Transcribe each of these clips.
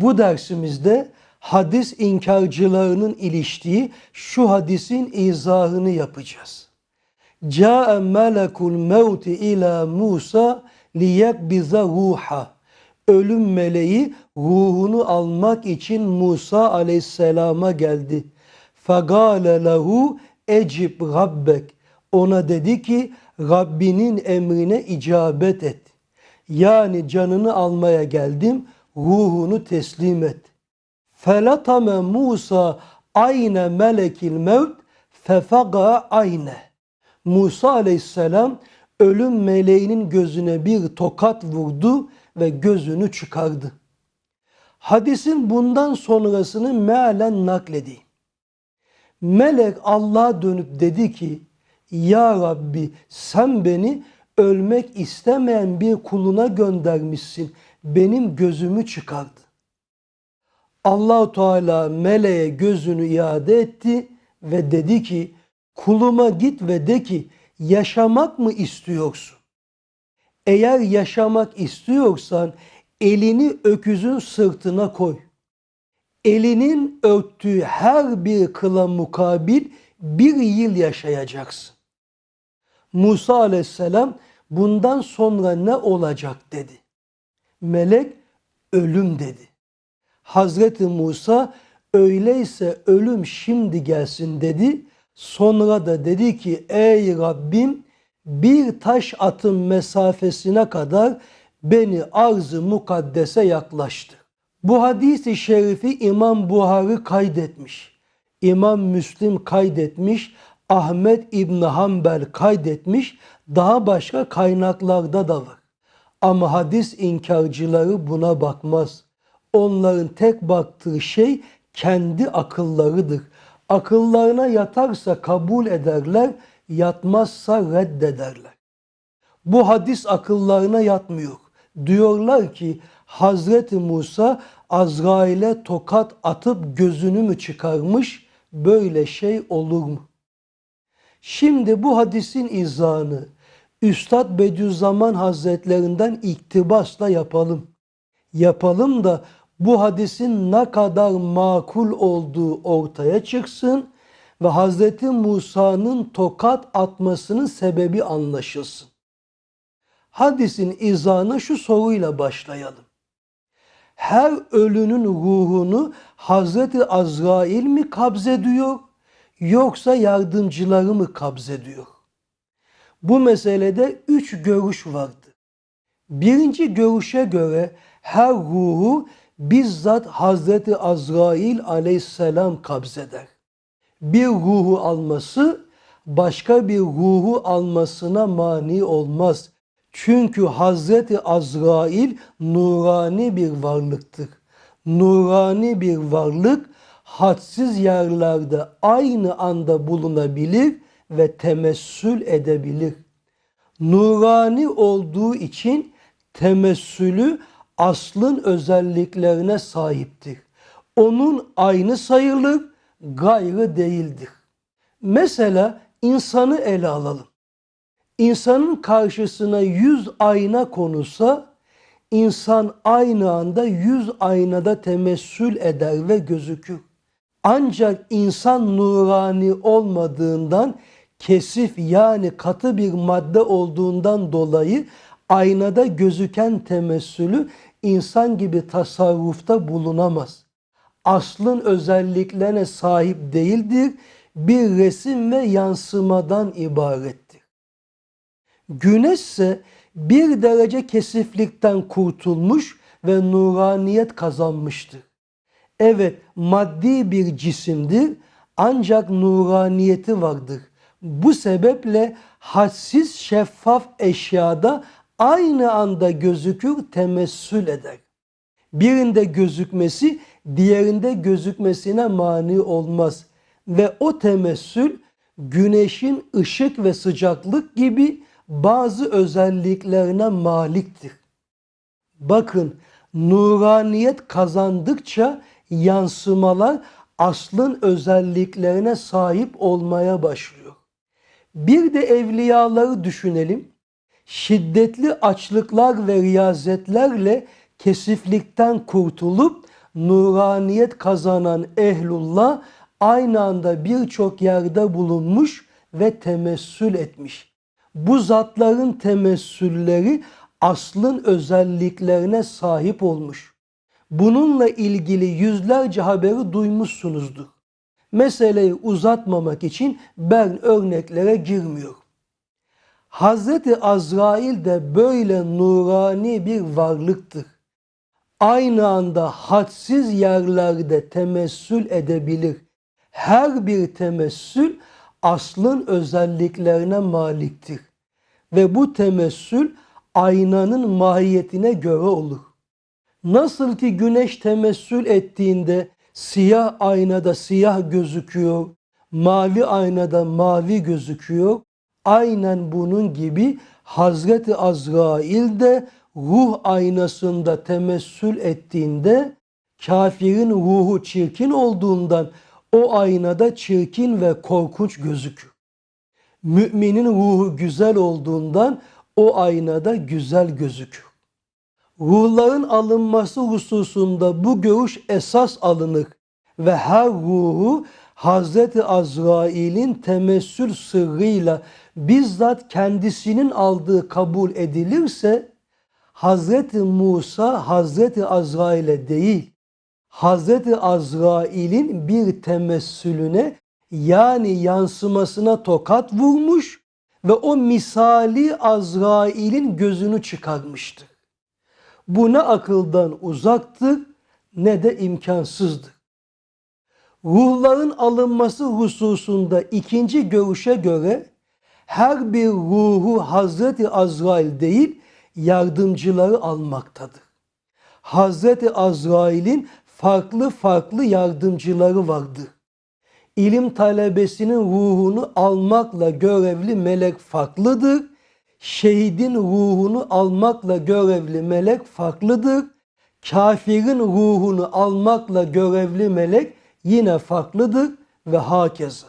Bu dersimizde hadis inkarcılarının iliştiği şu hadisin izahını yapacağız. Câe melekul mevti ila Musa liyekbize ruha. Ölüm meleği ruhunu almak için Musa aleyhisselama geldi. Fegâle lehu ecib rabbek. Ona dedi ki Rabbinin emrine icabet et. Yani canını almaya geldim, ruhunu teslim et. Felatame Musa ayne melekil mevt fefaga ayne. Musa aleyhisselam ölüm meleğinin gözüne bir tokat vurdu ve gözünü çıkardı. Hadisin bundan sonrasını mealen nakledeyim. Melek Allah'a dönüp dedi ki Ya Rabbi sen beni ölmek istemeyen bir kuluna göndermişsin. Benim gözümü çıkardı. Allahu Teala meleğe gözünü iade etti ve dedi ki kuluma git ve de ki yaşamak mı istiyorsun? Eğer yaşamak istiyorsan elini öküzün sırtına koy. Elinin örttüğü her bir kıla mukabil bir yıl yaşayacaksın. Musa aleyhisselam bundan sonra ne olacak dedi. Melek ölüm dedi. Hazreti Musa öyleyse ölüm şimdi gelsin dedi. Sonra da dedi ki ey Rabbim bir taş atım mesafesine kadar beni arz-ı mukaddese yaklaştı. Bu hadisi şerifi İmam Buhari kaydetmiş. İmam Müslim kaydetmiş. Ahmet İbni Hanbel kaydetmiş. Daha başka kaynaklarda da var. Ama hadis inkarcıları buna bakmaz. Onların tek baktığı şey kendi akıllarıdır. Akıllarına yatarsa kabul ederler, yatmazsa reddederler. Bu hadis akıllarına yatmıyor. Diyorlar ki Hazreti Musa Azrail'e tokat atıp gözünü mü çıkarmış? Böyle şey olur mu? Şimdi bu hadisin izahını Üstad Bediüzzaman Hazretlerinden iktibasla yapalım. Yapalım da bu hadisin ne kadar makul olduğu ortaya çıksın ve Hazreti Musa'nın tokat atmasının sebebi anlaşılsın. Hadisin izahına şu soruyla başlayalım. Her ölünün ruhunu Hazreti Azrail mi kabzediyor yoksa yardımcıları mı kabzediyor? Bu meselede üç görüş vardı. Birinci görüşe göre her ruhu bizzat Hazreti Azrail aleyhisselam kabzeder. Bir ruhu alması başka bir ruhu almasına mani olmaz. Çünkü Hazreti Azrail nurani bir varlıktır. Nurani bir varlık hadsiz yerlerde aynı anda bulunabilir ve temessül edebilir. Nurani olduğu için temessülü aslın özelliklerine sahiptir. Onun aynı sayılır, gayrı değildir. Mesela insanı ele alalım. İnsanın karşısına yüz ayna konulsa, insan aynı anda yüz aynada temessül eder ve gözükür. Ancak insan nurani olmadığından kesif yani katı bir madde olduğundan dolayı aynada gözüken temessülü insan gibi tasarrufta bulunamaz. Aslın özelliklerine sahip değildir, bir resim ve yansımadan ibarettir. Güneş ise bir derece kesiflikten kurtulmuş ve nuraniyet kazanmıştır. Evet maddi bir cisimdir ancak nuraniyeti vardır. Bu sebeple hadsiz şeffaf eşyada aynı anda gözükür, temessül eder. Birinde gözükmesi diğerinde gözükmesine mani olmaz. Ve o temessül güneşin ışık ve sıcaklık gibi bazı özelliklerine maliktir. Bakın nuraniyet kazandıkça yansımalar aslın özelliklerine sahip olmaya başlıyor. Bir de evliyaları düşünelim. Şiddetli açlıklar ve riyazetlerle kesiflikten kurtulup nuraniyet kazanan ehlullah aynı anda birçok yerde bulunmuş ve temessül etmiş. Bu zatların temessülleri aslın özelliklerine sahip olmuş. Bununla ilgili yüzlerce haberi duymuşsunuzdur. Meseleyi uzatmamak için ben örneklere girmiyorum. Hazreti Azrail de böyle nurani bir varlıktır. Aynı anda hadsiz yerlerde temessül edebilir. Her bir temessül aslın özelliklerine maliktir. Ve bu temessül aynanın mahiyetine göre olur. Nasıl ki güneş temessül ettiğinde siyah aynada siyah gözüküyor, mavi aynada mavi gözüküyor. Aynen bunun gibi Hazreti Azrail de ruh aynasında temessül ettiğinde kafirin ruhu çirkin olduğundan o aynada çirkin ve korkunç gözükür. Müminin ruhu güzel olduğundan o aynada güzel gözükür. Ruhların alınması hususunda bu görüş esas alınır ve her ruhu Hazreti Azrail'in temessül sırrıyla bizzat kendisinin aldığı kabul edilirse Hazreti Musa Hazreti Azrail'e değil Hazreti Azrail'in bir temessülüne yani yansımasına tokat vurmuş ve o misali Azrail'in gözünü çıkarmıştır. Bu ne akıldan uzaktır ne de imkansızdır. Ruhların alınması hususunda ikinci görüşe göre her bir ruhu Hazreti Azrail değil yardımcıları almaktadır. Hazreti Azrail'in farklı farklı yardımcıları vardır. İlim talebesinin ruhunu almakla görevli melek farklıdır. Şehidin ruhunu almakla görevli melek farklıdır. Kafirin ruhunu almakla görevli melek yine farklıdır ve hakeza.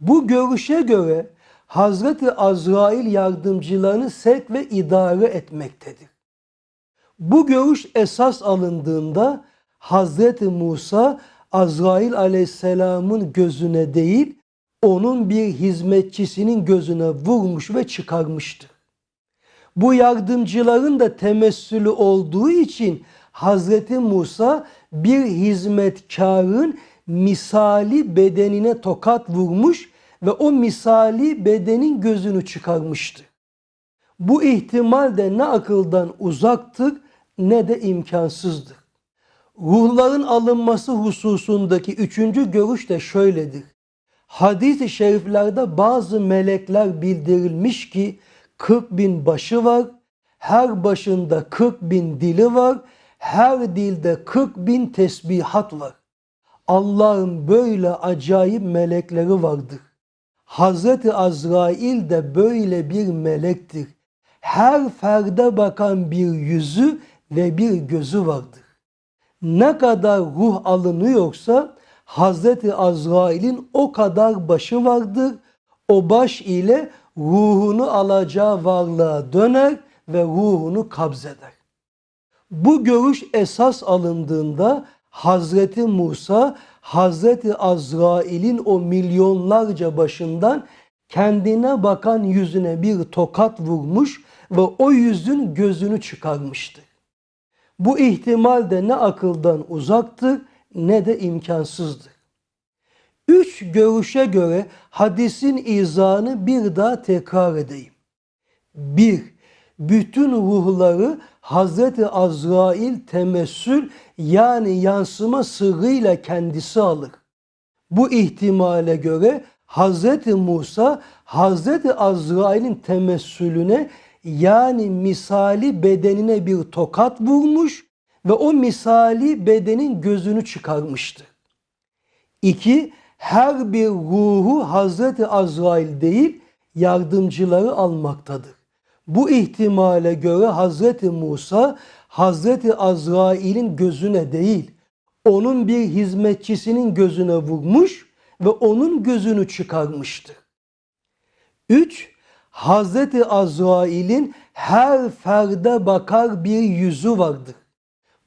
Bu görüşe göre Hazreti Azrail yardımcılarını sevk ve idare etmektedir. Bu görüş esas alındığında Hazreti Musa Azrail aleyhisselamın gözüne değil onun bir hizmetçisinin gözüne vurmuş ve çıkarmıştır. Bu yardımcıların da temessülü olduğu için Hazreti Musa bir hizmetkarın misali bedenine tokat vurmuş ve o misali bedenin gözünü çıkarmıştı. Bu ihtimal de ne akıldan uzaktır ne de imkansızdır. Ruhların alınması hususundaki üçüncü görüş de şöyledir. Hadis-i şeriflerde bazı melekler bildirilmiş ki 40 bin başı var, her başında 40 bin dili var, her dilde 40 bin tesbihat var. Allah'ın böyle acayip melekleri vardır. Hazreti Azrail de böyle bir melektir. Her ferde bakan bir yüzü ve bir gözü vardır. Ne kadar ruh alınıyorsa Hazreti Azrail'in o kadar başı vardır. O baş ile ruhunu alacağı varlığa döner ve ruhunu kabzeder. Bu görüş esas alındığında Hazreti Musa Hazreti Azrail'in o milyonlarca başından kendine bakan yüzüne bir tokat vurmuş ve o yüzün gözünü çıkarmıştı. Bu ihtimal de ne akıldan uzaktır ne de imkansızdır. Üç görüşe göre hadisin izahını bir daha tekrar edeyim. Bir, bütün ruhları Hazreti Azrail temessül yani yansıma sırrıyla kendisi alır. Bu ihtimale göre Hazreti Musa Hazreti Azrail'in temessülüne yani misali bedenine bir tokat vurmuş ve o misali bedenin gözünü çıkarmıştı. İki, her bir ruhu Hazreti Azrail değil yardımcıları almaktadır. Bu ihtimale göre Hazreti Musa Hazreti Azrail'in gözüne değil onun bir hizmetçisinin gözüne vurmuş ve onun gözünü çıkarmıştı. Üç, Hazreti Azrail'in her ferde bakar bir yüzü vardır.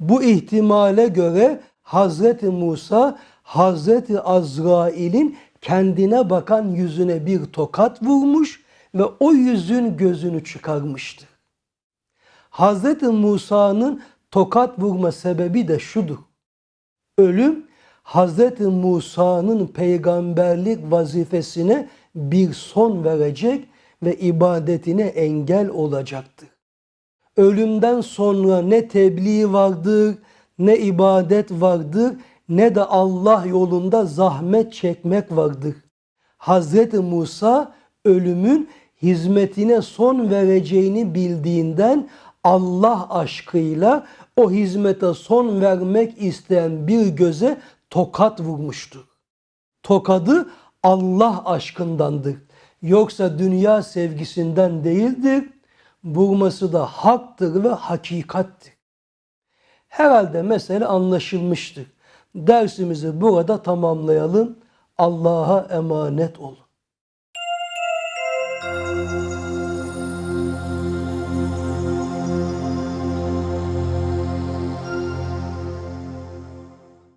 Bu ihtimale göre Hazreti Musa Hazreti Azrail'in kendine bakan yüzüne bir tokat vurmuş ve o yüzün gözünü çıkarmıştı. Hazreti Musa'nın tokat vurma sebebi de şudur. Ölüm Hazreti Musa'nın peygamberlik vazifesine bir son verecek ve ibadetine engel olacaktır. Ölümden sonra ne tebliğ vardır, ne ibadet vardır, ne de Allah yolunda zahmet çekmek vardır. Hazreti Musa ölümün hizmetine son vereceğini bildiğinden Allah aşkıyla o hizmete son vermek isteyen bir göze tokat vurmuştur. Tokadı Allah aşkındandır. Yoksa dünya sevgisinden değildir. Vurması da haktır ve hakikattir. Herhalde mesele anlaşılmıştır. Dersimizi burada tamamlayalım. Allah'a emanet olun.